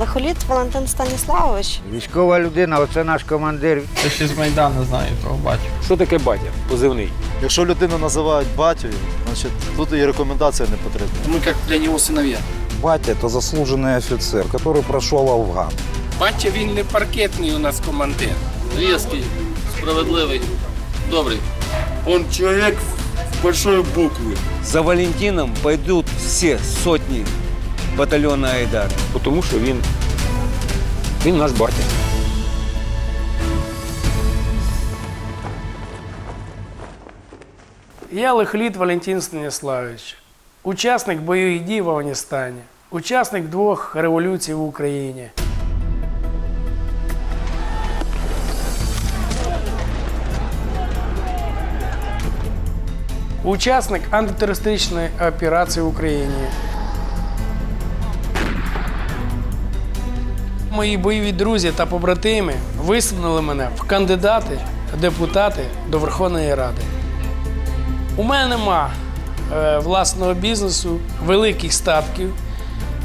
Лихоліт Валентин Станіславович. Військова людина, оце наш командир. Я ще з Майдану знаю, того бачу. Що таке батя? Позивний. Якщо людину називають батькою, значить тут і рекомендація не потрібна. Мы как для него сыновья. Батя – это заслуженный офицер, который прошел Афган. Батя він не паркетний у нас командир. Різкий, справедливий, добрий. Он человек с большой буквы. За Валентином пойдут все сотни батальона Айдар. Тому що він, він наш батя. Я Лихліт Валентин Станіславович, учасник бойових дій в Афганістані, учасник двох революцій в Україні. Учасник антитерористичної операції в Україні. Мої бойові друзі та побратими висунули мене в кандидати, депутати до Верховної Ради. У мене нема е, власного бізнесу, великих статків.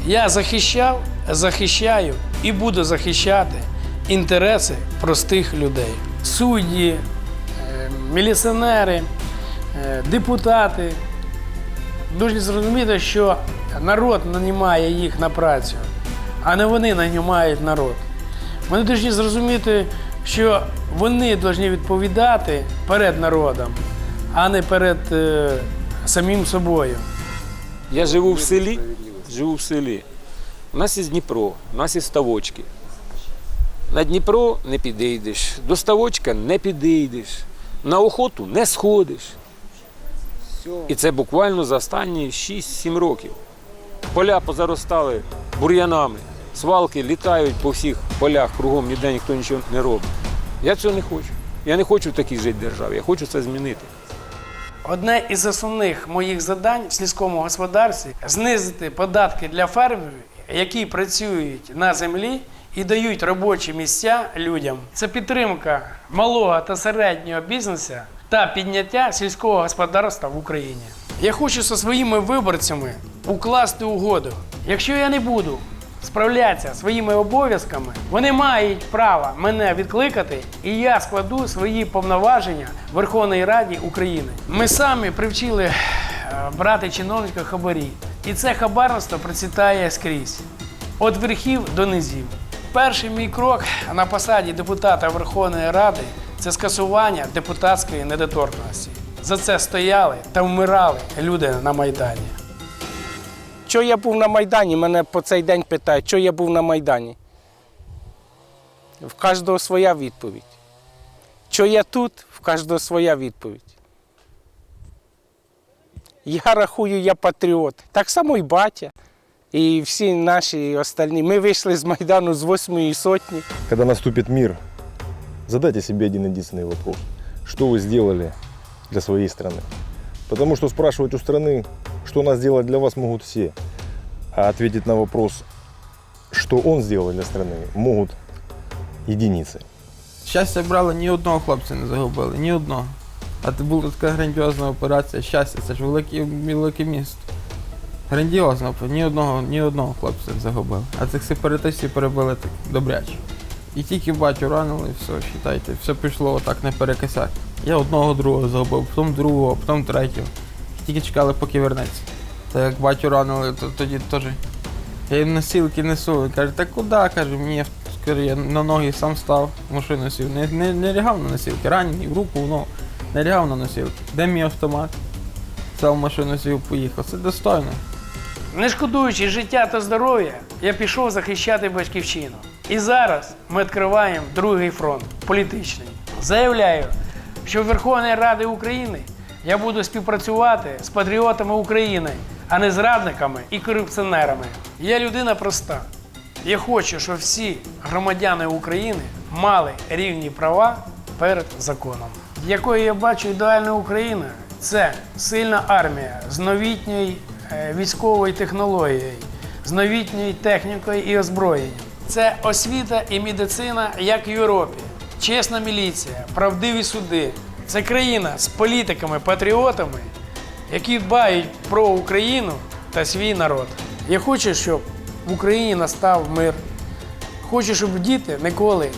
Я захищав, захищаю і буду захищати інтереси простих людей. Судді, е, міліціонери, е, депутати. Дуже зрозуміти, що народ нанімає їх на працю, а не вони нанімають народ. Вони повинні зрозуміти, що вони повинні відповідати перед народом, а не перед е, самим собою. Я живу в селі, живу в селі. У нас є Дніпро, у нас є ставочки. На Дніпро не підійдеш, до ставочка не підійдеш, на охоту не сходиш. І це буквально за останні 6-7 років. Поля позаростали бур'янами, свалки літають по всіх полях, кругом ніде ніхто нічого не робить. Я цього не хочу. Я не хочу в такій жити державі, я хочу це змінити. Одне із основних моїх завдань в сільському господарстві знизити податки для фермерів, які працюють на землі і дають робочі місця людям. Це підтримка малого та середнього бізнесу та підняття сільського господарства в Україні. Я хочу зі своїми виборцями укласти угоду. Якщо я не буду справлятися своїми обов'язками, вони мають право мене відкликати, і я складу свої повноваження в Верховній Раді України. Ми самі привчили е, брати чиновника хабарі, і це хабарництво процвітає скрізь. Від верхів до низів. Перший мій крок на посаді депутата Верховної Ради це скасування депутатської недоторкності. За це стояли та вмирали люди на Майдані Що я був на Майдані? Мене по цей день питають, що я був на Майдані. В кожного своя відповідь. Що я тут, в кожного своя відповідь. Я рахую, я патріот. Так само і батя. І всі наші остальні. Ми вийшли з Майдану з восьмої сотні. Когда наступит мир, задайте себе один единственный вопрос. Что вы сделали для своей страны? Потому что спрашивать у страны, что она сделала для вас, могут все. Ответить на вопрос, что он сделал для страны, могут единицы. Щастя брали, ні одного хлопця не загубили, ні одного. А це була така грандіозна операція. Щастя, це ж велике, велике місто. Грандіозно, ні одного, ні одного хлопця не загубили. А цих сепаратистів перебили так добряче. І тільки батю ранили, все, вважайте, все пішло отак не перекисати. Я одного другого загубив, потім другого, потім третього. Тільки чекали, поки вернеться. Та як батю ранили, то тоді теж. Я їм носілки несу. Каже, та куди? каже, мені Каже, я на ноги сам став, машину сів. Не, не, не лягав на носілки, ранений в руку, в ногу. Не лягав на носілки. Де мій автомат? Сам в машину сів, поїхав. Це достойно. Не шкодуючи життя та здоров'я, я пішов захищати батьківщину. І зараз ми відкриваємо другий фронт політичний. Заявляю, що в Верховній Раді України я буду співпрацювати з патріотами України, а не зрадниками і корупціонерами. Я людина проста. Я хочу, щоб всі громадяни України мали рівні права перед законом. Якою я бачу ідеальну Україну, це сильна армія з новітньою е, військовою технологією, з новітньою технікою і озброєнням. Це освіта і медицина, як в Європі, чесна міліція, правдиві суди. Це країна з політиками, патріотами, які дбають про Україну та свій народ. Я хочу, щоб в Україні настав мир, Хочу, щоб діти ніколи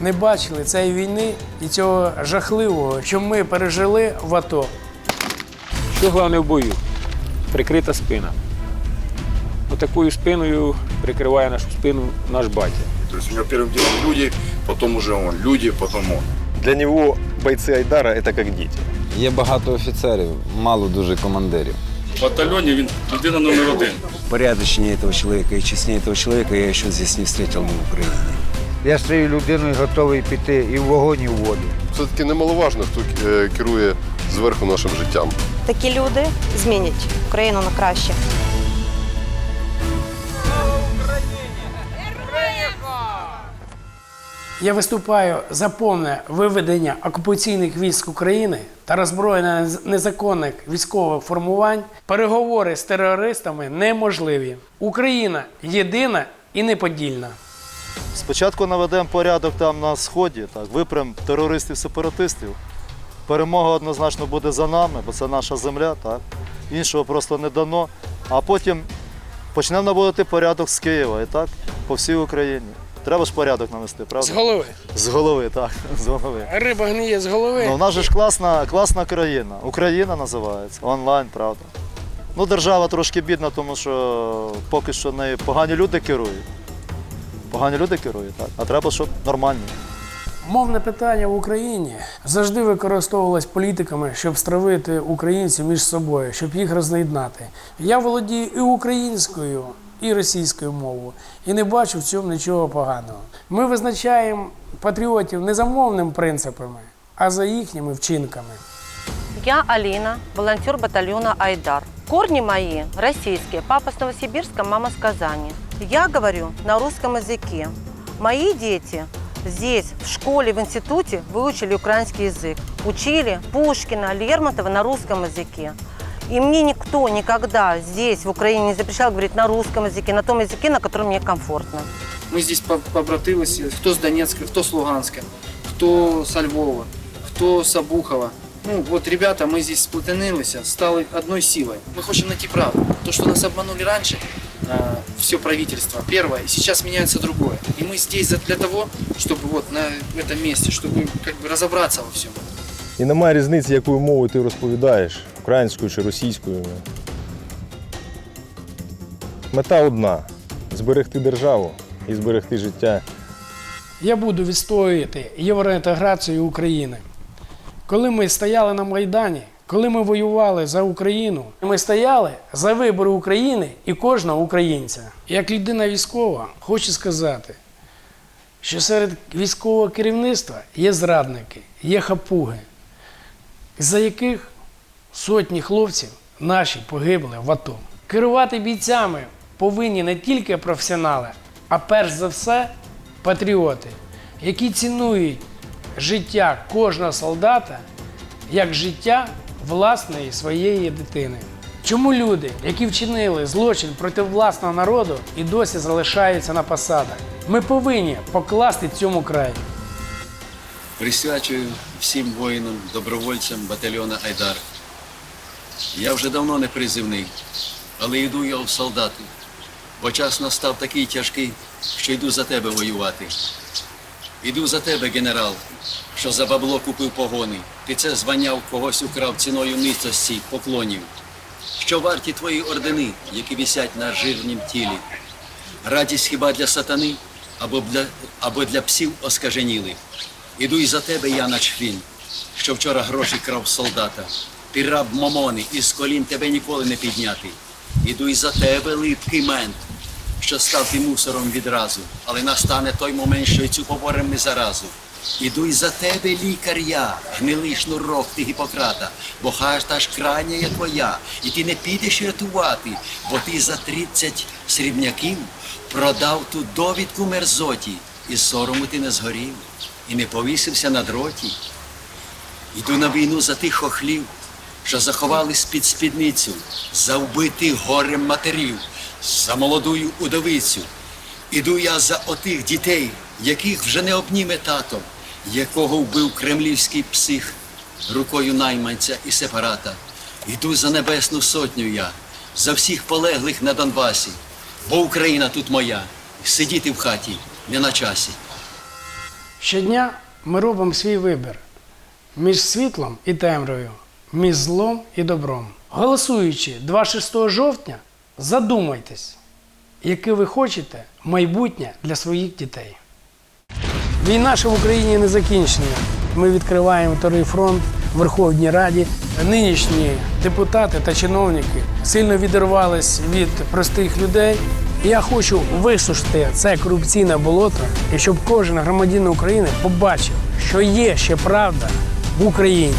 не бачили цієї війни і цього жахливого, що ми пережили в АТО. Що головне в бою? Прикрита спина. Отакою спиною прикриває нашу спину наш батя. То есть у него первым делом люди, потом уже он. Люди, потом он. Для него бойцы Айдара – это как дети. Є багато офіцерів, мало дуже командирів. В батальоне він людина номер один. Порядочнее этого человека и честнее этого человека я еще здесь не встретил на Украине. Я з цією людиною готовий піти і в вогонь, і в воду. Все-таки немаловажно, хто е, керує зверху нашим життям. Такі люди змінять Україну на краще. Я виступаю за повне виведення окупаційних військ України та роззброєння незаконних військових формувань. Переговори з терористами неможливі. Україна єдина і неподільна. Спочатку наведемо порядок там на сході, так, випрям терористів-сепаратистів. Перемога однозначно буде за нами, бо це наша земля, так. Іншого просто не дано. А потім почнемо наводити порядок з Києва і так по всій Україні. Треба ж порядок навести, правда? З голови. З голови, так, з голови. Риба гниє з голови. Ну, у нас же ж класна, класна країна. Україна називається, онлайн, правда. Ну, держава трошки бідна, тому що поки що нею погані люди керують. Погані люди керують, так. А треба, щоб нормальні. Мовне питання в Україні завжди використовувалось політиками, щоб стравити українців між собою, щоб їх роз'єднати. Я володію і українською, і російською мовою, і не бачу в цьому нічого поганого. Ми визначаємо патріотів не за мовними принципами, а за їхніми вчинками. Я Алина, волонтер батальона «Айдар». Корни мои российские. Папа с Новосибирска, мама с Казани. Я говорю на русском языке. Мои дети здесь, в школе, в институте выучили украинский язык. Учили Пушкина, Лермонтова на русском языке. И мне никто никогда здесь, в Украине, не запрещал говорить на русском языке, на том языке, на котором мне комфортно. Ми здесь по- побратилися, хто з Донецька, хто з Луганська, хто з Львова, хто з Обухова. Ну, вот ребята, мы здесь сплотенилися, стали одной силой. Мы хотим найти правду. То, что нас обманули раньше, все правительство, первое, и сейчас меняется другое. И мы здесь за- для того, чтобы вот на этом месте, чтобы как бы разобраться во всем. І немає різниці, якою мовою ти розповідаєш, українською чи російською. Мета одна зберегти державу і зберегти життя Я буду відстоювати євроінтеграцію України. Коли ми стояли на Майдані, коли ми воювали за Україну, ми стояли за вибори України і кожного українця. Як людина військова, хочу сказати, що серед військового керівництва є зрадники, є хапуги, за яких сотні хлопців наші погибли в АТО. Керувати бійцями повинні не тільки професіонали, а перш за все патріоти, які цінують життя кожного солдата як життя власної своєї дитини. Чому люди, які вчинили злочин проти власного народу і досі залишаються на посадах? Ми повинні покласти цьому край. Присвячую всім воїнам, добровольцям батальйона Айдар. Я вже давно не призивний, але йду я в солдати, бо час настав такий тяжкий, що йду за тебе воювати. Іду за тебе, генерал, що за бабло купив погони. Ти це звання в когось украв ціною ницості, поклонів. Що варті твої ордени, які висять на жирнім тілі? Радість хіба для сатани або для, або для псів оскаженілих? Іду й за тебе, я начхвін, що вчора гроші крав солдата. Ти раб мамони, і з колін тебе ніколи не підняти. Іду й за тебе, липкий мент, що став ти мусором відразу, але настане той момент, що й цю поборем ми заразу. Іду й за тебе, лікар я, гнилий шнурок ти Гіппократа, бо хашта ж крайня є твоя, і ти не підеш рятувати, бо ти за тридцять срібняків продав ту довідку мерзоті, і сорому ти не згорів, і не повісився на дроті. Йду на війну за тих хохлів, що заховались під спідницю, за вбитих горем матерів, за молодую удовицю. Іду я за отих дітей, яких вже не обніме тато, якого вбив кремлівський псих рукою найманця і сепарата. Іду за небесну сотню я, за всіх полеглих на Донбасі, бо Україна тут моя, сидіти в хаті не на часі. Щодня ми робимо свій вибір між світлом і темрявою, між злом і добром. Голосуючи 26 жовтня, задумайтесь, яке ви хочете майбутнє для своїх дітей. Війна ще в Україні не закінчена. Ми відкриваємо вторий фронт в Верховній Раді. Нинішні депутати та чиновники сильно відірвались від простих людей. Я хочу висушити це корупційне болото, і щоб кожен громадянин України побачив, що є ще правда в Україні.